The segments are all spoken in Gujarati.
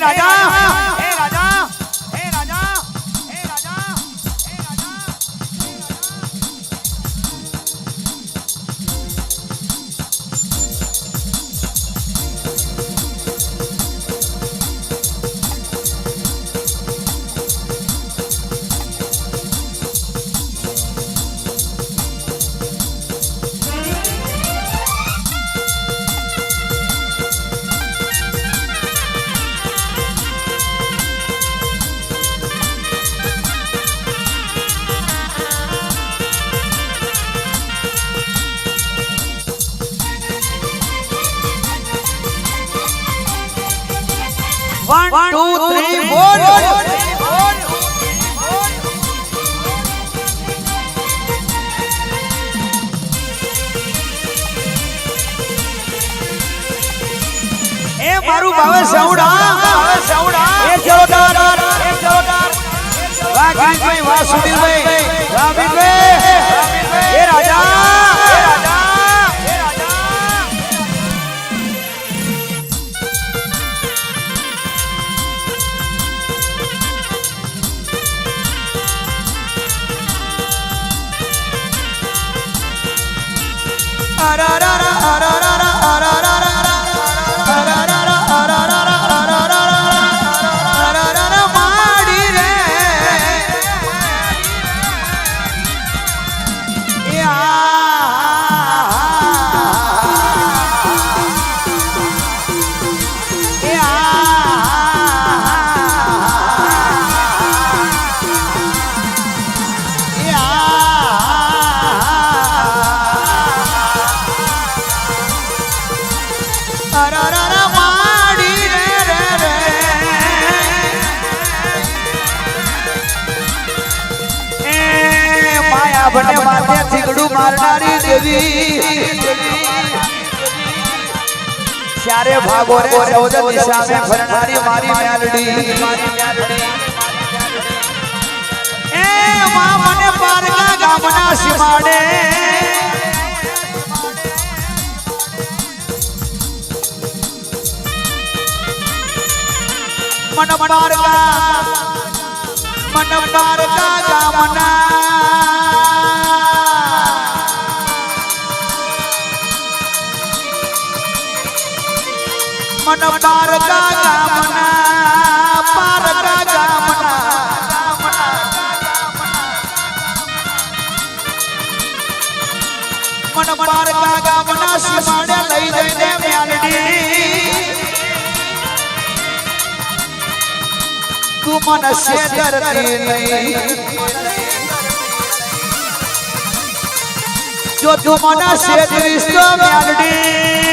રાજા ટુ બોલ. એ મારું ભાવે સૌડા ભાવે સૌડા. એ જરોદાર એ જરોદાર વાહ ગિરીશભાઈ બને માથે થીગડું મારનારી દેવી. ચારે ભાગો રે ચૌદ દિશામે ફરનારી મારી મેલડી એ મા મને પારગા ગામના સીમાડે. મન પારગા મન પારગા ગામના. મન પારકા ગામના પારકા ગામના મન પારકા ગામના સીમાડે લઈ જઈને મ્યાલડી તું મને શેતરતી નહીં જો તું મને શેતરીશ તો મ્યાલડી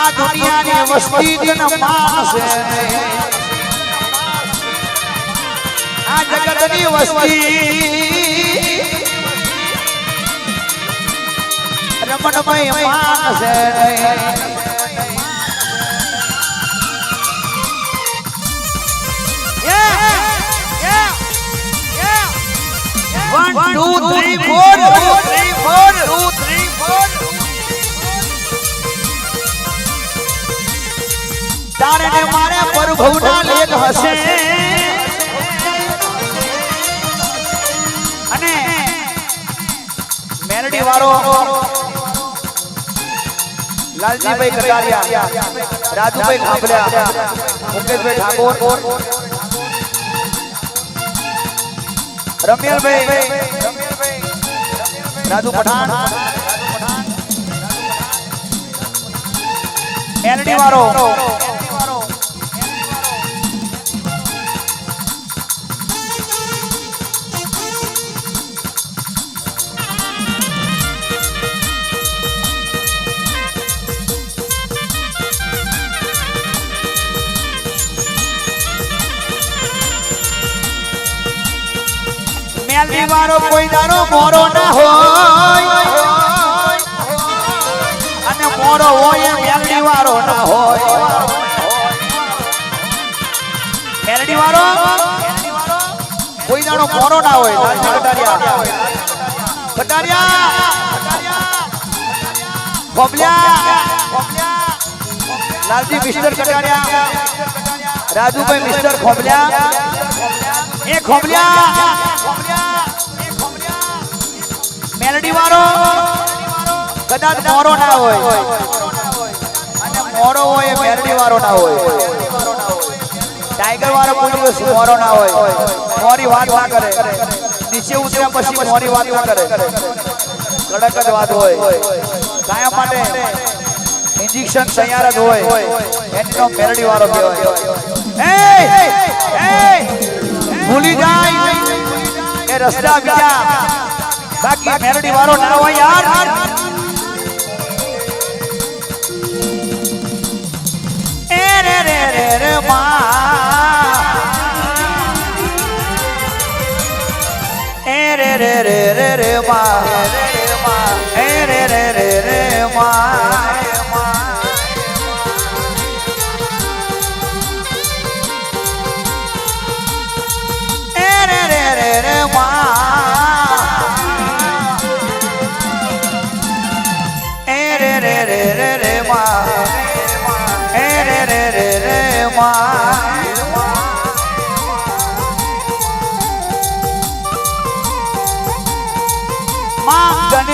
આ દુનિયાની વસ્તી તને માનશે આ જગતની વસ્તી રમણમય માનસે વન મારે વાળો લાલજીભાઈ કટારિયા રાજુભાઈ ખાંભલિયા મુકેશભાઈ ઠાકોર રમ્યલભાઈ રાજુ પઠાણ એલડી વાળો વાળો કોઈ દારો મોરો ના હોય. અને મોરો હોય મેલડી વાળો ના હોય. મેલડી વાળો કોઈ દાડો મોરો ના હોય. Katariya Katariya Khobalya Lalji mister Katadiya Rajubhai mister Khobalya. એ ખોબલ્યા. મેલડી વાળો કદાચ મોરો ના હોય. અને મોરો હોય મેલડી વાળો ના હોય. ટાઈગર વાળો કોઈ દિવસ મોરો ના હોય. મોરી વાત ના કરે. નીચે ઉતર્યા પછી મોરી વાત ના કરે. કડક જ વાત હોય. કાયા માટે ઇન્જેક્શન તૈયાર જ હોય. એની મેલડી વાળો કહેવાય. એ એ ભૂલી જાય. એ રસ્તા બીજા બાકી મેલડી વાળો ના હોય યાર.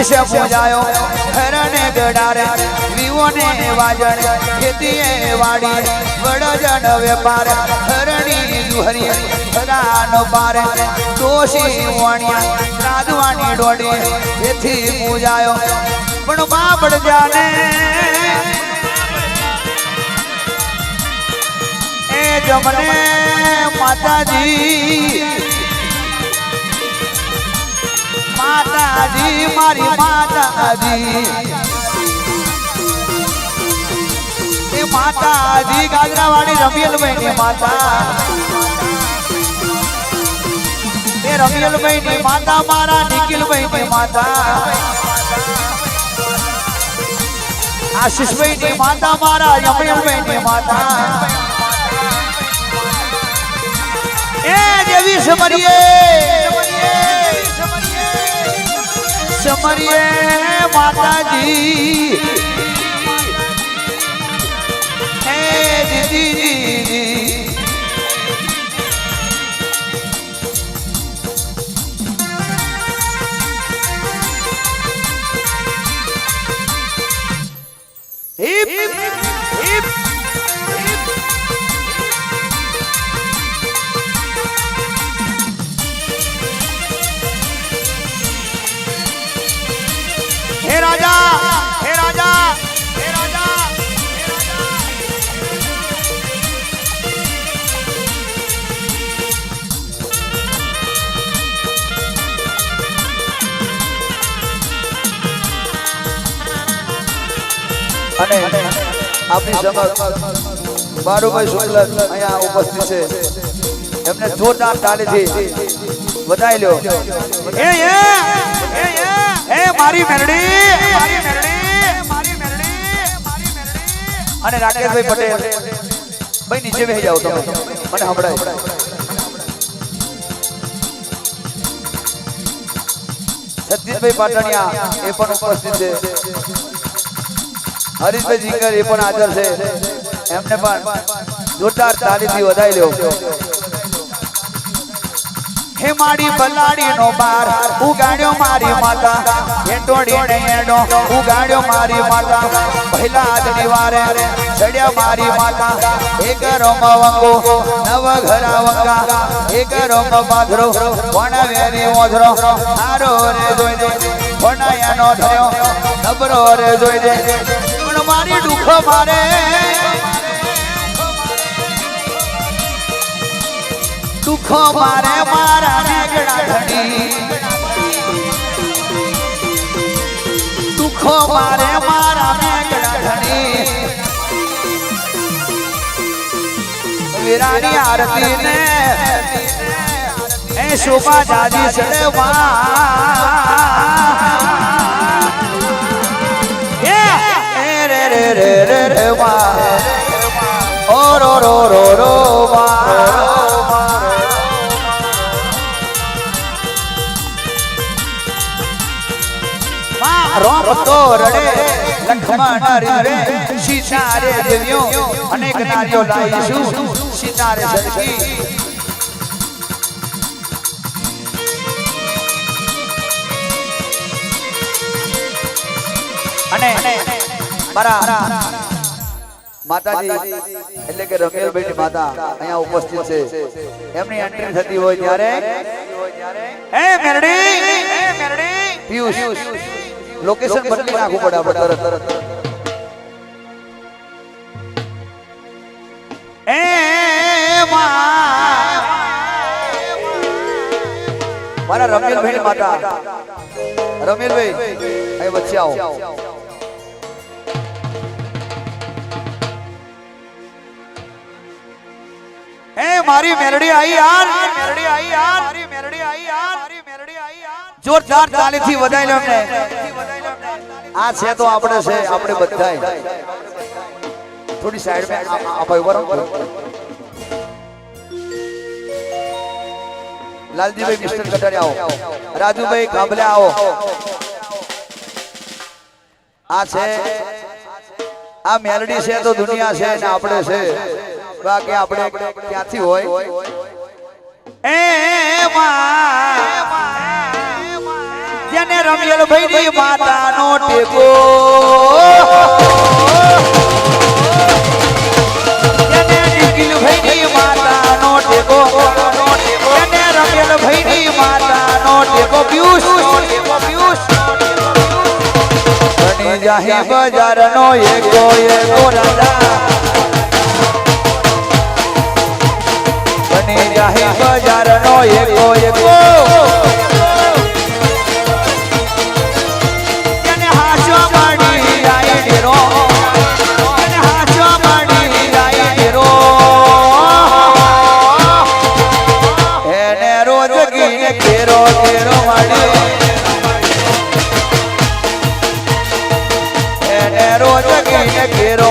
ગણેશ પૂજાયો. હરણે ગડારે વિવોને વાજણ, ખેતીએ વાડી વડજણ વેપાર, હરણી દુહરી હરાનો પારે દોષી વણિયા, રાધવાની ડોડી એથી પૂજાયો. પણ બાપડ જાને, એ જમને માતાજી માતાજી, મારી માતાજી. એ માતાજી ગાજરાવાળી રમિયલભાઈ ની માતા. એ રમિયલભાઈ ની માતા, મારા નિખિલભાઈ ની માતા. આશીષભાઈ ની માતા, મારા યમયલભાઈ ની માતા. એ દેવી સમરીએ સમરીએ માતાજી. હે દીદી અને આપણી સમક્ષ બારુભાઈ શુક્લ અહીંયા ઉપસ્થિત છે. એમને જોરદાર તાળીથી વધાઈ લો એ એ મારી મેરડી મારી મેરડી મારી મેરડી મારી મેરડી. અને રાકેશભાઈ પટેલ ભાઈ નીચે બેસી જાઓ તમે. મને સંભળાય. સતીશભાઈ પાટણિયા એ પણ ઉપસ્થિત છે. હરીશભાઈ જીગર એ પણ હાજર છે. એમને પણ જોરદાર તાલીથી વધાઈ લ્યો. હે બલાડી નો બાર, ઉગાડ્યો મારી માતા. હેટોડી ને ઉગાડ્યો મારી માતા. પહેલા આજની વારે ચડ્યા મારી માતા. એક રોમ વંગો, નવ ઘરા વંગા. એક રોમ બાધરો વણ વેરી મોધરો હારો રે જોઈ દે, વણાયાનો થયો નબરો રે જોઈ દે. મારી દુઃખ મારે. દુઃખો મારે મારા મેઘડા ધણી દુઃખો મારે મારા મેઘડા ધણી વીરાની આરતી ને એ શોભા જાજી ચડવા. રો રો અને માતાજી એટલે કે રમેલભાઈ માતા અહીંયા ઉપસ્થિત છે. એમની એન્ટ્રી થતી હોય ત્યારે એ મેરડી એ મેરડી. પિયુષ લોકેશન બદલી નાખવું પડે આપણે તરત. તરત એ મારા રમેલભાઈ માતા. રમેલભાઈ અહીં વચ્ચે આવો. મારી મેરડી આઈ યાર મેરડી આઈ યાર મારી મેરડી આઈ યાર મારી મેરડી આઈ યાર જોરદાર તાલીથી વધાઈ લો અમને. આ છે તો આપણે છે, આપણે બધાય. થોડી સાઈડ મે આ ભાઈ ઊભા રહો. લાલજીભાઈ મિસ્ટર કટારી આવો. રાજુભાઈ કાબલે આવો. આ છે, આ મેલડી છે તો દુનિયા છે ને આપણે છે. બાકી આપણે ક્યાંથી હોય? એ જેને રમેલ ભાઈ ની માતાનો ટેકો. જેને ની માતાનો ટેકો. રમેલ ભાઈ ની માતાનો ટેકો. પિયુષ પિયુષ બની એકો એકો રાજા. બની જાહી બજારનો એકો એકો. એને રોજ ગીને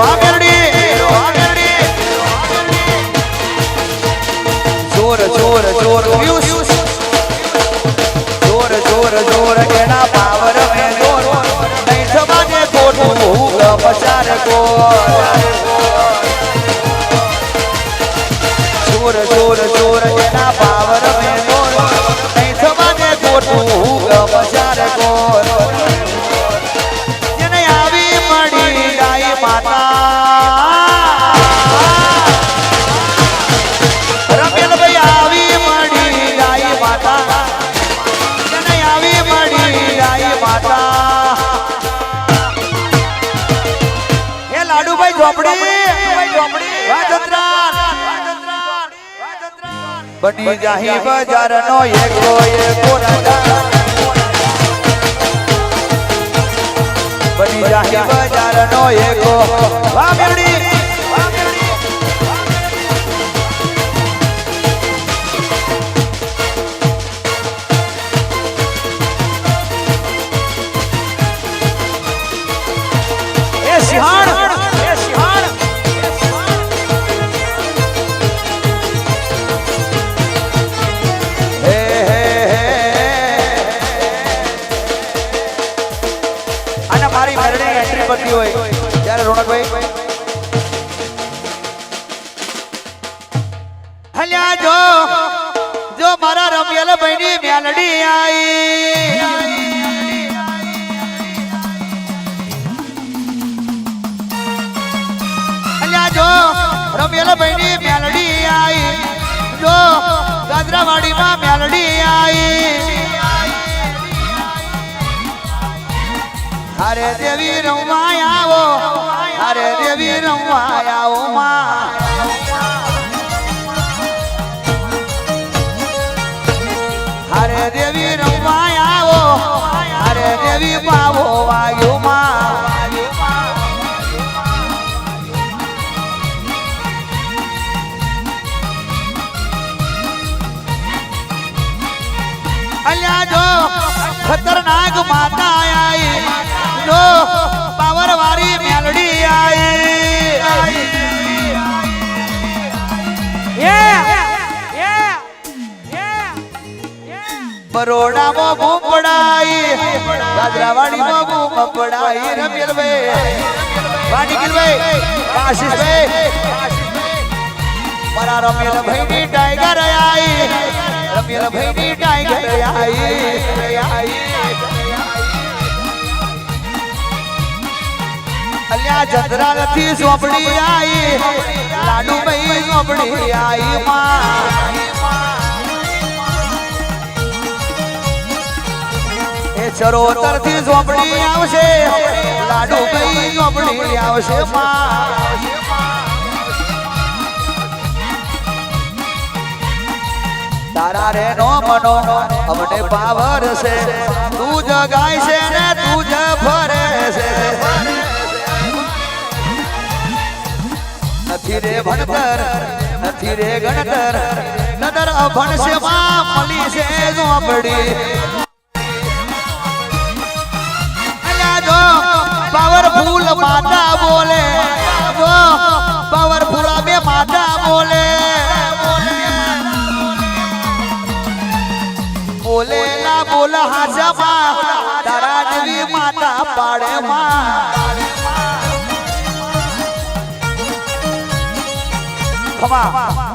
આ કેરો જોર એના પાવર જોર નહીં સમાજે કોઠું હું પચાર બની જાહી બજાર નો એકો એકો બની જાહી બજાર નો એકો વાહ હલ્યા જો જો મારા રમેલ ભાઈની મેલડી આઈ. અલ્યા જો, રમેલ ભાઈની મેલડી આઈ. જો ગાજરાવાડીમાં મેલડી આઈ. હરે દેવી આવો, હરે દેવી રમવા આવો માં. બરોડામાં બૂમ પડાઈ. ગાજરાવાડીમાં બૂમ પડાઈ. રમેલભાઈ. વાડીકીલભાઈ આશીષભાઈ. મારા રમેલની ટાઈગર આઈ. રમેલની ટાઈગર આઈ. અલ્યા ચંદ્રા નથી સોંપડી આઈ. લાડુ ભાઈ સોંપડી ચરોતરથી સોંપડી આવશે. લાડુ ભાઈ ઝોપડી આવશે તારા રે નો મનો, અમને પાવર છે. તું જગાય ગાય છે ને તું જ ફરે છે. નથી રે ભણતર, નથી રે ગણતર. નદર અભણ છે માં મળી છે ઝોપડી પાવરફુલ માતા બોલે. પાવરફુલ બે માતા બોલે. બોલે ના બોલ હાજમાં તારા જેવી માતા પાડે માં. ખમા.